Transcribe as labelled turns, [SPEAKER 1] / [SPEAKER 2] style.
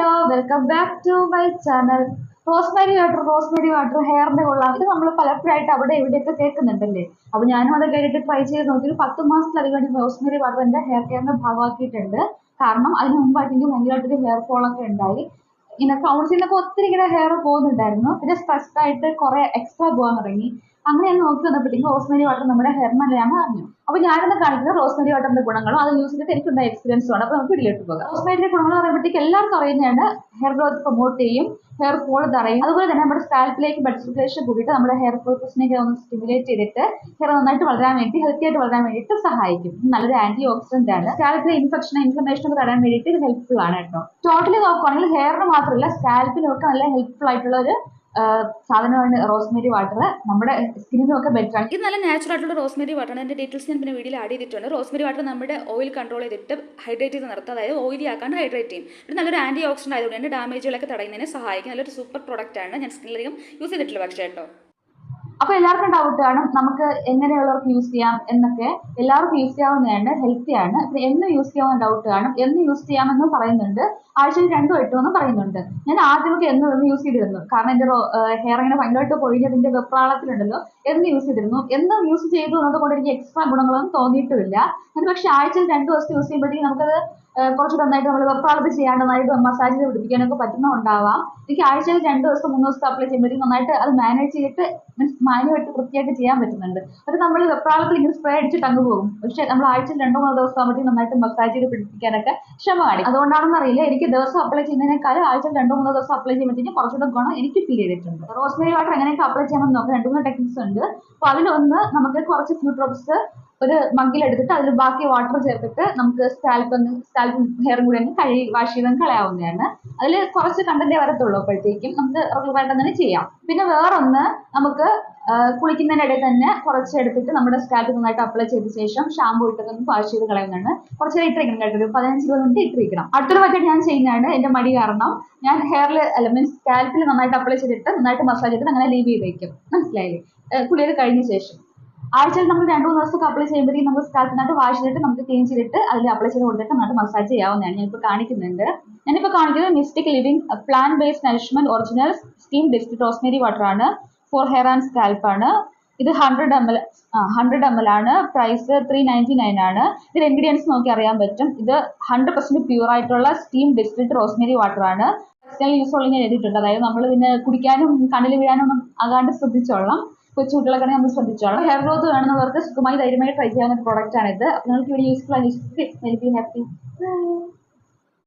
[SPEAKER 1] Hello welcome back to my channel rosemary water rosemary water ഹെയറിന്റെ കൊള്ളാം. ഇത് നമ്മൾ പലപ്പോഴായിട്ട് അവിടെ എവിടെയൊക്കെ കേൾക്കുന്നുണ്ടല്ലേ? അപ്പൊ ഞാനും അത് കേട്ടിട്ട് ട്രൈ ചെയ്ത് നോക്കി. പത്ത് മാസത്തിലധികം റോസ്മേരി വാട്ടർ എന്റെ ഹെയർ കെയറിന്റെ ഭാഗമാക്കിയിട്ടുണ്ട്. കാരണം അതിന് മുമ്പായിട്ട് എനിക്ക് ഭയങ്കരമായിട്ടൊരു ഹെയർ ഫോൾ ഒക്കെ ഉണ്ടായി. ഇങ്ങനെ കൗൺസിലിനൊക്കെ ഒത്തിരി ഇങ്ങനെ ഹെയർ പോകുന്നുണ്ടായിരുന്നു. പിന്നെ സ്ട്രെസ്ഡ് ആയിട്ട് കുറെ എക്സ്ട്രാ പോകാൻ തുടങ്ങി. അങ്ങനെ ഞാൻ നോക്കി വന്നപ്പോഴത്തേക്കും റോസ്മേരി വാട്ടർ നമ്മുടെ നല്ലതാണ് അറിഞ്ഞു. അപ്പൊ ഞാനിന്ന് കാണിക്കുന്നത് റോസ്മേരി വാട്ടറിന്റെ ഗുണങ്ങളും അത് യൂസ് ചെയ്തിട്ട് എനിക്കുണ്ടായ എക്സ്പീരിയൻസും ആണ്. അപ്പൊ നമുക്ക് വീഡിയോട്ട് പോകാം. റോസ്മേരിന്റെ ഗുണങ്ങൾ പറയുമ്പോഴത്തേക്ക് എല്ലാവർക്കും അറിയുന്നതാണ് ഹെയർ ഗ്രോത്ത് പ്രൊമോട്ട് ചെയ്യും ഹെയർ ഫോൾ തടയും. അതുപോലെ തന്നെ നമ്മുടെ സ്കാൽപ്പിലേക്ക് ബ്ലഡ് സർക്കുലേഷൻ കൂടിയിട്ട് നമ്മുടെ ഹെയർ ഫോൾക്കസിനെ ഒന്ന് സ്റ്റിമുലേറ്റ് ചെയ്തിട്ട് ഹെയർ നന്നായിട്ട് വളരാൻ വേണ്ടി ഹെൽത്തി ആയിട്ട് വളരാൻ വേണ്ടിയിട്ട് സഹായിക്കും. നല്ലൊരു ആന്റി ഓക്സിഡന്റ് ആണ് സ്കാൽപ്പിലെ ഇൻഫെക്ഷൻ ഇൻഫ്ലമേഷൻ ഒക്കെ തടയാൻ വേണ്ടിയിട്ട് ഇത് ഹെൽപ്ഫുൾ ആണ് കേട്ടോ. ടോട്ടലി നോക്കുവാണെങ്കിൽ ഹെയറിന് മാത്രമല്ല സ്കാൽപ്പിനൊക്കെ നല്ല ഹെൽപ്ഫുൾ ആയിട്ടുള്ള ഒരു സാധനമാണ് റോസ്മേരി വാട്ടർ നമ്മുടെ സ്കിന്നിനും ഒക്കെ ബെറ്റർ ആണ്.
[SPEAKER 2] ഇത് നല്ല നാച്ചുറൽ ആയിട്ടുള്ള റോസ്മേരി വാട്ടറാണ്. എന്റെ ഡീറ്റെയിൽസ് ഞാൻ പിന്നെ വീഡിയോയിൽ ആഡ് ചെയ്തിട്ടുണ്ട്. റോസ്മേരി വാട്ടർ നമ്മുടെ ഓയിൽ കൺട്രോൾ ചെയ്തിട്ട് ഹൈഡ്രേറ്റ് ചെയ്ത് നിർത്തുക അതായത് ഓയിലി ആക്കാണ്ട് ഹൈഡ്രേറ്റ് ചെയ്യും. ഇത് നല്ലൊരു ആന്റി ഓക്സിഡന്റ് ആയതുകൊണ്ട് തന്നെ ഡാമേജുകളൊക്കെ തടയുന്നതിന് സഹായിക്കും. നല്ലൊരു സൂപ്പർ പ്രോഡക്റ്റ് ആണ്. ഞാൻ സ്കിന്നിലധികം യൂസ് ചെയ്തിട്ടുള്ള പക്ഷേ കേട്ടോ.
[SPEAKER 1] അപ്പൊ എല്ലാവർക്കും ഡൗട്ട് ആണ് നമുക്ക് എങ്ങനെയുള്ളവർക്ക് യൂസ് ചെയ്യാം എന്നൊക്കെ എല്ലാവർക്കും യൂസ് ചെയ്യാവുന്നതാണ് ഹെൽത്തി ആണ്. പിന്നെ എന്ന് യൂസ് ചെയ്യാവുന്ന ഡൗട്ട് കാണും. എന്ന് യൂസ് ചെയ്യാമെന്ന് പറയുന്നുണ്ട്. ആഴ്ചയിൽ രണ്ടും എട്ടുമെന്ന് പറയുന്നുണ്ട്. ഞാൻ ആദ്യമൊക്കെ എന്ന് എന്ന് യൂസ് ചെയ്തിരുന്നു. കാരണം എന്റെ ഹെയർ ഇങ്ങനെ ഭയങ്കരമായിട്ട് പൊഴിഞ്ഞതിന്റെ വെപ്രാളത്തിലുണ്ടല്ലോ. എന്ന് യൂസ് ചെയ്തിരുന്നു. എന്ന് യൂസ് ചെയ്തു എന്നത് കൊണ്ട് എനിക്ക് എക്സ്ട്രാ ഗുണങ്ങളൊന്നും തോന്നിയിട്ടില്ല പക്ഷെ ആഴ്ചയിൽ രണ്ടു ദിവസം യൂസ് ചെയ്യുമ്പോഴത്തേക്കും നമുക്കത് കുറച്ച് നന്നായിട്ട് നമ്മൾ വെപ്പാളത്ത് ചെയ്യാണ്ട് നന്നായിട്ട് മസാജ് ചെയ്ത് പിടിപ്പിക്കാനൊക്കെ പറ്റുന്നുണ്ടാവാം എനിക്ക് ആഴ്ചയിൽ രണ്ട് ദിവസം മൂന്ന് ദിവസം അപ്ലൈ ചെയ്യുമ്പോഴേക്കും നന്നായിട്ട് അത് മാനേജ് ചെയ്തിട്ട് മീൻസ് മാനുമായിട്ട് വൃത്തിയായിട്ട് ചെയ്യാൻ പറ്റുന്നുണ്ട്. അത് നമ്മൾ വെപ്രാളത്തിൽ ഇങ്ങനെ സ്പ്രേ അടിച്ചിട്ട് അങ്ങ് പോകും. പക്ഷെ നമ്മൾ ആഴ്ചയിൽ രണ്ടോ മൂന്നോ ദിവസം ആകുമ്പോഴത്തേക്കും നന്നായിട്ട് മസാജ് ചെയ്ത് പിടിപ്പിക്കാനൊക്കെ ക്ഷമ കാണിക്കും. അതുകൊണ്ടാണെന്ന് അറിയില്ല. എനിക്ക് ദിവസം അപ്ലൈ ചെയ്യുന്നതിനേക്കാൾ ആഴ്ചയിൽ രണ്ടോ മൂന്നോ ദിവസം അപ്ലൈ ചെയ്യുമ്പോഴത്തേക്കും കുറച്ചുകൂടെ ഗുണം എനിക്ക് ഫീൽ ചെയ്തിട്ടുണ്ട്. റോസ്മേരി വാട്ടർ എങ്ങനെയൊക്കെ അപ്ലൈ ചെയ്യാമെന്ന് നോക്കാം. രണ്ട് മൂന്ന് ടെക്നിക്സ് ഉണ്ട്. അപ്പൊ അതിലൊന്ന് നമുക്ക് കുറച്ച് ഫ്യൂ ഡ്രോപ്സ് ഒരു മഗ്ഗിലെടുത്തിട്ട് അതിൽ ബാക്കി വാട്ടർ ചേർത്തിട്ട് നമുക്ക് സ്കാൽപ്പ് ഒന്ന് സ്കാൽപ്പ് ഹെയറും കൂടി ഒന്ന് കഴുകി വാഷ് ചെയ്ത് കളയാവുന്നതാണ്. അതിൽ കുറച്ച് കണ്ടന്റ് വരത്തുള്ളൂ അപ്പോഴത്തേക്കും. നമുക്ക് റെഗുലറായിട്ട് തന്നെ ചെയ്യാം. പിന്നെ വേറൊന്ന് നമുക്ക് കുളിക്കുന്നതിനിടയിൽ തന്നെ കുറച്ച് എടുത്തിട്ട് നമ്മുടെ സ്കാൽപ്പ് നന്നായിട്ട് അപ്ലൈ ചെയ്ത ശേഷം ഷാമ്പു ഇട്ടൊക്കെ ഒന്ന് വാഷ് ചെയ്ത് കളയുന്നതാണ്. കുറച്ച് നേരം ഇട്ടിരിക്കണം കേട്ടോ. ഒരു പതിനഞ്ച് ഇരുപത് മിനിറ്റ് ഇട്ടിരിക്കണം അടുത്തൊരു വട്ടം ഞാൻ ചെയ്യുന്നതാണ്. എന്റെ മടി കാരണം ഞാൻ ഹെയറിൽ അല്ല മീൻസ് സ്കാൽപ്പിൽ നന്നായിട്ട് അപ്ലൈ ചെയ്തിട്ട് നന്നായിട്ട് മസാജ് ചെയ്തിട്ട് അങ്ങനെ ലീവ് ചെയ്ത് വെക്കും. മനസ്സിലായില്ലേ? കുളിയത് കഴിഞ്ഞ ശേഷം. ആഴ്ചയിൽ നമ്മൾ രണ്ട് മൂന്ന് ദിവസമൊക്കെ അപ്ലൈ ചെയ്യുമ്പോഴത്തേക്കും നമുക്ക് സ്കാൽപ്പിനകത്ത് വാഷ് ചെയ്തിട്ട് നമുക്ക് ക്ലീൻ ചെയ്തിട്ട് അതിൽ അപ്ലൈ ചെയ്ത് കൊടുത്തിട്ട് നന്നായിട്ട് മസാജ് ചെയ്യാവുന്നതാണ് ഞാനിപ്പോൾ കാണിക്കുന്നുണ്ട്. ഞാനിപ്പോൾ കാണിക്കുന്നത് Mystic Living plant based nourishment original steam distilled rosemary water ആണ്. ഫോർ ഹെയർ ആൻഡ് സ്കാൽപ്പ് ആണ്. ഇത് hundred M L hundred M L ആണ്. പ്രൈസ് ത്രീ നയന്റി നയൻ ആണ്. ഇതിൽ ഇൻഗ്രീഡിയൻസ് നോക്കി അറിയാൻ പറ്റും. ഇത് ഹൺഡ്രഡ് പെർസെന്റ് പ്യൂർ ആയിട്ടുള്ള സ്റ്റീം ഡിസ്റ്റിൽഡ് റോസ്മേരി വാട്ടർ ആണ്. പേഴ്സണൽ യൂസ് ഉള്ള ഞാൻ എഴുതിയിട്ടുണ്ട്. അതായത് നമ്മൾ പിന്നെ കുടിക്കാനും കണ്ണിൽ വീഴാനും ഒന്നും ആകാണ്ട് ശ്രദ്ധിച്ചോളാം. കൊച്ചുകുട്ടികളൊക്കെ നമ്മൾ ശ്രദ്ധിച്ചോളാം. ഹെയർ ഗ്രോത്ത് വേണമെന്നുള്ളവർക്ക് സുഖമായി ധൈര്യമായി ട്രൈ ചെയ്യാവുന്ന പ്രോഡക്റ്റ് ആണ് ഇത് അപ്പോൾ നിങ്ങൾക്ക് വീഡിയോ യൂസ്ഫുൾ ആയി ഹാപ്പി